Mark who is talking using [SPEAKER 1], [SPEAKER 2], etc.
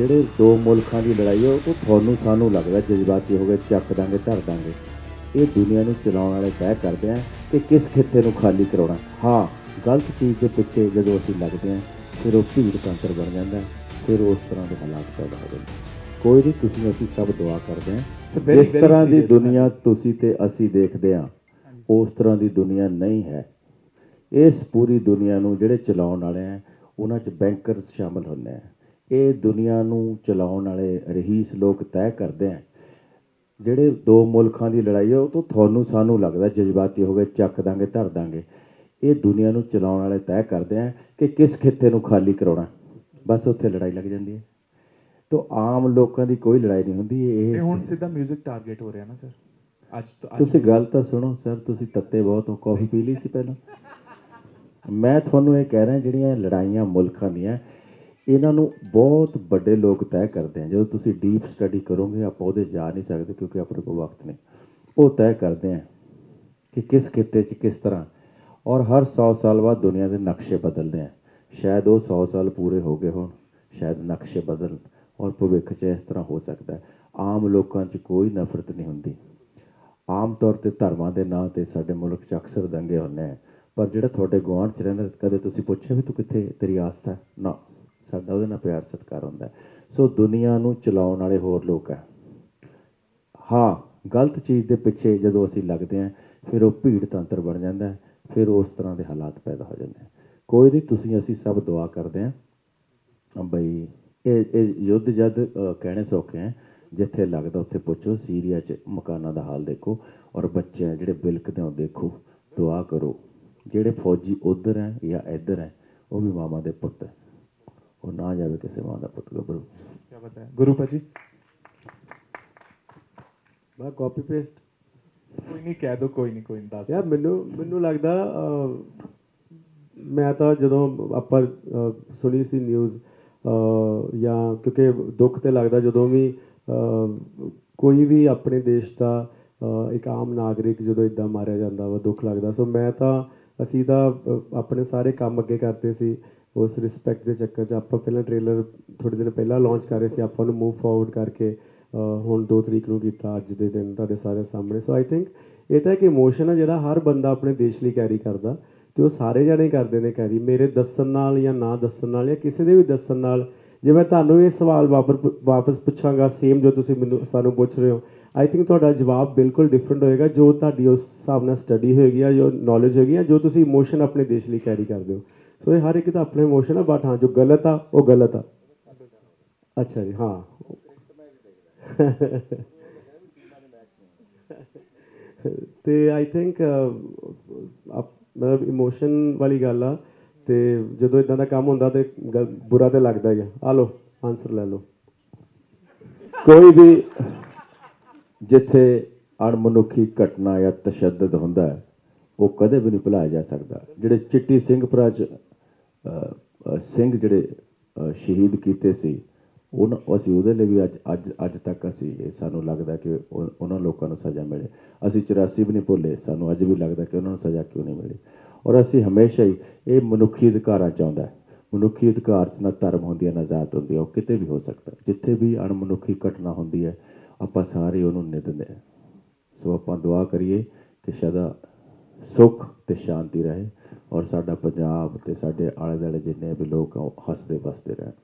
[SPEAKER 1] ਜਿਹੜੇ ਦੋ ਮੁਲਕਾਂ ਦੀ ਲੜਾਈ ਹੈ ਉਹ ਤੁਹਾਨੂੰ ਸਾਨੂੰ ਲੱਗਦਾ ਜਜ਼ਬਾਤੀ ਹੋ ਗਏ ਚੱਕ ਦਾਂਗੇ ਧਰ ਦਾਂਗੇ। ਇਹ ਦੁਨੀਆ ਨੂੰ ਚਲਾਉਣ ਵਾਲੇ ਤੈਅ ਕਰਦੇ ਆ ਕਿ ਕਿਸ ਖਿੱਤੇ ਨੂੰ ਖਾਲੀ ਕਰਾਉਣਾ। ਹਾਂ ਗਲਤ ਚੀਜ਼ ਦੇ ਪਿੱਛੇ ਜਦੋਂ ਅਸੀਂ ਲੱਗਦੇ ਆ ਫਿਰ ਉਹ ਭੀੜ ਤੰਤਰ ਬਣ ਜਾਂਦਾ ਫਿਰ ਉਸ ਤਰ੍ਹਾਂ ਦੇ ਹਾਲਾਤ ਪੈਦਾ ਹੋ ਜਾਂਦੇ ਕੋਈ ਨਹੀਂ ਤੁਸੀਂ ਅਸੀਂ ਸਭ ਦੁਆ ਕਰਦੇ
[SPEAKER 2] very,
[SPEAKER 1] ਜਿਸ ਤਰ੍ਹਾਂ ਦੀ ਦੁਨੀਆ ਤੁਸੀਂ ਤੇ ਅਸੀਂ ਦੇਖਦੇ ਹਾਂ ਉਸ ਤਰ੍ਹਾਂ ਦੀ ਦੁਨੀਆ ਨਹੀਂ ਹੈ। ਇਸ ਪੂਰੀ ਦੁਨੀਆ ਨੂੰ ਜਿਹੜੇ ਚਲਾਉਣ ਵਾਲੇ ਆ ਉਹਨਾਂ 'ਚ ਬੈਂਕਰਸ ਸ਼ਾਮਲ ਹੁੰਦੇ ਆ। ਇਹ ਦੁਨੀਆ ਨੂੰ ਚਲਾਉਣ ਵਾਲੇ ਰਹੀਸ ਲੋਕ ਤੈਅ ਕਰਦੇ ਆ। ਜਿਹੜੇ ਦੋ ਮੁਲਕਾਂ ਦੀ ਲੜਾਈ ਹੈ ਉਹ ਤਾਂ ਤੁਹਾਨੂੰ ਸਾਨੂੰ ਲੱਗਦਾ ਜਜ਼ਬਾਤੀ ਹੋ ਗਏ ਚੱਕ ਦਾਂਗੇ ਧਰ ਦਾਂਗੇ। ਇਹ ਦੁਨੀਆ ਨੂੰ ਚਲਾਉਣ ਵਾਲੇ ਤੈਅ ਕਰਦੇ ਆ ਕਿ ਕਿਸ ਖਿੱਤੇ ਨੂੰ ਖਾਲੀ ਕਰਾਉਣਾ। ਬਸ ਉੱਥੇ ਲੜਾਈ ਲੱਗ ਜਾਂਦੀ ਹੈ। ਤੋਂ ਆਮ ਲੋਕਾਂ ਦੀ ਕੋਈ ਲੜਾਈ ਨਹੀਂ ਹੁੰਦੀ
[SPEAKER 2] ਇਹ ਹੁਣ ਸਿੱਧਾ 뮤직 ਟਾਰਗੇਟ ਹੋ ਰਿਹਾ ਨਾ ਸਰ ਅੱਜ
[SPEAKER 1] ਤੁਸੀਂ ਗੱਲ ਤਾਂ ਸੁਣੋ ਸਰ ਤੁਸੀਂ ਤੱਤੇ ਬਹੁਤ ਹੋ ਕਾਫੀ ਪੀ ਲਈ ਸੀ ਪਹਿਲਾਂ। ਮੈਂ ਤੁਹਾਨੂੰ ਇਹ ਕਹਿ ਰਿਹਾ ਜਿਹੜੀਆਂ ਲੜਾਈਆਂ ਮੁਲਕਾਂ ਦੀਆਂ ਇਹਨਾਂ ਨੂੰ ਬਹੁਤ ਵੱਡੇ ਲੋਕ ਤੈਅ ਕਰਦੇ ਆ। ਜਦੋਂ ਤੁਸੀਂ ਡੀਪ ਸਟੱਡੀ ਕਰੋਗੇ, ਆਪਾਂ ਉਹਦੇ ਜਾ ਨਹੀਂ ਸਕਦੇ ਕਿਉਂਕਿ ਆਪਣੇ ਕੋਲ ਵਕਤ ਨਹੀਂ। ਉਹ ਤੈਅ ਕਰਦੇ ਆ ਕਿ ਕਿਸ ਖਿੱਤੇ 'ਚ ਕਿਸ ਤਰ੍ਹਾਂ। ਔਰ ਹਰ 100 ਸਾਲ ਬਾਅਦ ਦੁਨੀਆ ਦੇ ਨਕਸ਼ੇ ਬਦਲਦੇ ਆ। ਸ਼ਾਇਦ ਉਹ 100 ਸਾਲ ਪੂਰੇ ਹੋ ਗਏ ਹੋਣ, ਸ਼ਾਇਦ ਨਕਸ਼ੇ ਬਦਲ ਔਰ ਭਵਿੱਖ 'ਚ ਇਸ ਤਰ੍ਹਾਂ ਹੋ ਸਕਦਾ ਆਮ ਲੋਕਾਂ 'ਚ ਕੋਈ ਨਫ਼ਰਤ ਨਹੀਂ ਹੁੰਦੀ। ਆਮ ਤੌਰ ਤੇ ਧਰਮਾਂ ਦੇ ਨਾਂ ਤੇ ਸਾਡੇ ਮੁਲਕ 'ਚ ਅਕਸਰ ਦੰਗੇ ਹੁੰਦੇ ਆ। ਪਰ ਜਿਹੜਾ ਤੁਹਾਡੇ ਗੁਆਂਢ 'ਚ ਰਹਿੰਦਾ, ਕਦੇ ਤੁਸੀਂ ਪੁੱਛਿਆ ਵੀ ਤੂੰ ਕਿੱਥੇ ਤੇਰੀ ਆਸਥਾ ਨਾ। ਸਾਡਾ ਉਹਦੇ ਨਾਲ ਪਿਆਰ ਸਤਿਕਾਰ ਹੁੰਦਾ ਸੋ ਦੁਨੀਆ ਨੂੰ ਚਲਾਉਣ ਵਾਲੇ ਹੋਰ ਲੋਕ ਹੈ। ਹਾਂ, ਗਲਤ ਚੀਜ਼ ਦੇ ਪਿੱਛੇ ਜਦੋਂ ਅਸੀਂ ਲੱਗਦੇ ਹਾਂ, ਫਿਰ ਉਹ ਭੀੜ ਤੰਤਰ ਬਣ ਜਾਂਦਾ ਫਿਰ ਉਸ ਤਰ੍ਹਾਂ ਦੇ ਹਾਲਾਤ ਪੈਦਾ ਹੋ ਜਾਂਦੇ ਕੋਈ ਨਹੀਂ, ਤੁਸੀਂ ਅਸੀਂ ਸਭ ਦੁਆ ਕਰਦੇ ਹਾਂ। ਬਈ, ਇਹ ਇਹ ਯੁੱਧ ਜਦ ਕਹਿਣੇ ਸੌਖੇ ਹੈ, ਜਿੱਥੇ ਲੱਗਦਾ ਉੱਥੇ ਪੁੱਛੋ, ਸੀਰੀਆ 'ਚ ਮਕਾਨਾਂ ਦਾ ਹਾਲ ਦੇਖੋ ਔਰ ਬੱਚੇ ਆ ਜਿਹੜੇ ਬਿਲਕਦੇ ਹੋ ਦੇਖੋ ਦੁਆ ਕਰੋ। ਜਿਹੜੇ ਫੌਜੀ ਉਧਰ ਹੈ ਜਾਂ ਇੱਧਰ ਹੈ, ਉਹ ਵੀ ਮਾਮਾ ਦੇ ਪੁੱਤ ਹੈ। ਉਹ ਨਾ ਜਾਵੇ ਕਿਸੇ ਮਾਂ ਦਾ ਪੁੱਤ ਗੱਭਰੂ।
[SPEAKER 2] ਕੀ ਬਤਾ ਹੈ। ਗੁਰੂ ਭਾਜੀ
[SPEAKER 3] ਮੈਂ ਕਾਪੀ ਪੇਸਟ
[SPEAKER 2] ਕੋਈ ਨਹੀਂ ਕਹਿ ਦੋ ਕੋਈ ਨਹੀਂ ਕੋਈ ਨਹੀਂ ਦੱਸ
[SPEAKER 3] ਯਾਰ ਮੈਨੂੰ ਮੈਨੂੰ ਲੱਗਦਾ ਮੈਂ ਤਾਂ ਜਦੋਂ ਆਪਾਂ ਸੁਣੀ ਸੀ ਨਿਊਜ਼ ਜਾਂ ਕਿਉਂਕਿ ਦੁੱਖ ਤੇ ਲੱਗਦਾ ਜਦੋਂ ਵੀ ਕੋਈ ਵੀ ਆਪਣੇ ਦੇਸ਼ ਦਾ ਇੱਕ ਆਮ ਨਾਗਰਿਕ ਜਦੋਂ ਇਦਾਂ ਮਾਰਿਆ ਜਾਂਦਾ ਵਾ ਦੁੱਖ ਲੱਗਦਾ। ਸੋ ਮੈਂ ਤਾਂ ਅਸੀਂ ਤਾਂ ਆਪਣੇ ਸਾਰੇ ਕੰਮ ਅੱਗੇ ਕਰਦੇ ਸੀ। ਉਸ ਰਿਸਪੈਕਟ ਦੇ ਚੱਕਰ 'ਚ ਆਪਾਂ ਪਹਿਲਾਂ ਟ੍ਰੇਲਰ ਥੋੜੇ ਦਿਨ ਪਹਿਲਾਂ ਲਾਂਚ ਕਰ ਰਹੇ ਸੀ, ਆਪਾਂ ਨੂੰ ਮੂਵ ਫਾਰਵਰਡ ਕਰਕੇ ਹੁਣ 2 ਤਰੀਕ ਨੂੰ ਕੀਤਾ, ਅੱਜ ਦੇ ਦਿਨ ਤੁਹਾਡੇ ਸਾਰੇ ਸਾਹਮਣੇ। ਸੋ ਆਈ ਥਿੰਕ ਇਹ ਤਾਂ ਇੱਕ ਇਮੋਸ਼ਨ ਹੈ ਜਿਹੜਾ ਹਰ ਬੰਦਾ ਆਪਣੇ ਦੇਸ਼ ਲਈ ਕੈਰੀ ਕਰਦਾ, ਤੇ ਉਹ ਸਾਰੇ ਜਣੇ ਕਰਦੇ ਨੇ ਕੈਰੀ ਮੇਰੇ ਦੱਸਣ ਨਾਲ ਜਾਂ ਨਾ ਦੱਸਣ ਨਾਲ ਜਾਂ ਕਿਸੇ ਦੇ ਵੀ ਦੱਸਣ ਨਾਲ, ਜੇ ਮੈਂ ਤੁਹਾਨੂੰ ਇਹ ਸਵਾਲ ਵਾਪਰ ਵਾਪਸ ਪੁੱਛਾਂਗਾ ਸੇਮ ਜੋ ਤੁਸੀਂ ਮੈਨੂੰ, ਸਾਨੂੰ ਪੁੱਛ ਰਹੇ ਹੋ ਆਈ ਥਿੰਕ ਤੁਹਾਡਾ ਜਵਾਬ ਬਿਲਕੁਲ ਡਿਫਰੈਂਟ ਹੋਏਗਾ ਜੋ ਤੁਹਾਡੀ ਉਸ ਹਿਸਾਬ ਨਾਲ ਸਟੱਡੀ ਹੋਏਗੀ ਜਾਂ ਜੋ ਨੌਲੇਜ ਹੋਏਗੀ ਜਾਂ ਜੋ ਤੁਸੀਂ ਇਮੋਸ਼ਨ ਆਪਣੇ ਦੇਸ਼ ਲਈ ਕੈਰੀ ਕਰਦੇ ਹੋ। ਸੋ ਇਹ ਹਰ ਇੱਕ ਦਾ ਆਪਣਾ ਇਮੋਸ਼ਨ ਆ ਬਟ ਹਾਂ, ਜੋ ਗਲਤ ਆ, ਉਹ ਗਲਤ ਆ। ਅੱਛਾ ਜੀ, ਹਾਂ। ਤੇ ਆਈ ਥਿੰਕ ਮਤਲਬ ਇਮੋਸ਼ਨ ਵਾਲੀ ਗੱਲ ਆ, ਤੇ ਜਦੋਂ ਇਦਾਂ ਦਾ ਕੰਮ ਹੁੰਦਾ ਤੇ ਗ- ਬੁਰਾ ਤੇ ਲੱਗਦਾ ਹੀ ਆ। ਆ ਲਓ ਆਨਸਰ ਲੈ ਲਓ।
[SPEAKER 1] ਕੋਈ ਵੀ ਜਿੱਥੇ ਅਣਮਨੁੱਖੀ ਘਟਨਾ ਜਾਂ ਤਸ਼ੱਦਦ ਹੁੰਦਾ ਹੈ, ਉਹ ਕਦੇ ਵੀ ਨਹੀਂ ਭੁਲਾਇਆ ਜਾ ਸਕਦਾ। ਜਿਹੜੇ ਚਿੱਟੀ ਸਿੰਘਪੁਰਾ ਚ ਸਿੰਘ ਜਿਹੜੇ ਸ਼ਹੀਦ ਕੀਤੇ ਸੀ ਉਹਨਾਂ ਅਸੀਂ ਉਹਦੇ ਲਈ ਵੀ ਅੱਜ ਅੱਜ ਅੱਜ ਤੱਕ ਅਸੀਂ, ਇਹ ਸਾਨੂੰ ਲੱਗਦਾ ਕਿ ਉਹ- ਉਹਨਾਂ ਲੋਕਾਂ ਨੂੰ ਸਜ਼ਾ ਮਿਲੇ। ਅਸੀਂ 84 ਵੀ ਨਹੀਂ ਭੁੱਲੇ, ਸਾਨੂੰ ਅੱਜ ਵੀ ਲੱਗਦਾ ਕਿ ਉਹਨਾਂ ਨੂੰ ਸਜ਼ਾ ਕਿਉਂ ਨਹੀਂ ਮਿਲੀ। ਔਰ ਅਸੀਂ ਹਮੇਸ਼ਾ ਹੀ ਇਹ ਮਨੁੱਖੀ ਅਧਿਕਾਰਾਂ ਚਾਹੁੰਦਾ ਹੈ। ਮਨੁੱਖੀ ਅਧਿਕਾਰ 'ਚ ਨਾ ਧਰਮ ਹੁੰਦੀ ਹੈ, ਨਾ ਜ਼ਾਤ ਹੁੰਦੀ ਹੈ, ਉਹ ਕਿਤੇ ਵੀ ਹੋ ਸਕਦਾ ਜਿੱਥੇ ਵੀ ਅਣਮਨੁੱਖੀ ਘਟਨਾ ਹੁੰਦੀ ਹੈ, ਆਪਾਂ ਸਾਰੇ ਉਹਨੂੰ ਨਿੰਦਦੇ ਹਾਂ। ਸੋ ਆਪਾਂ ਦੁਆ ਕਰੀਏ ਕਿ ਸਦਾ ਸੁੱਖ ਤੇ ਸ਼ਾਂਤੀ ਰਹੇ। ਔਰ ਸਾਡਾ ਪੰਜਾਬ ਤੇ ਸਾਡੇ ਆਲੇ ਦੁਆਲੇ ਜਿੰਨੇ ਵੀ ਲੋਕ ਆ, ਉਹ ਹੱਸਦੇ ਵਸਦੇ ਰਹਿਣ।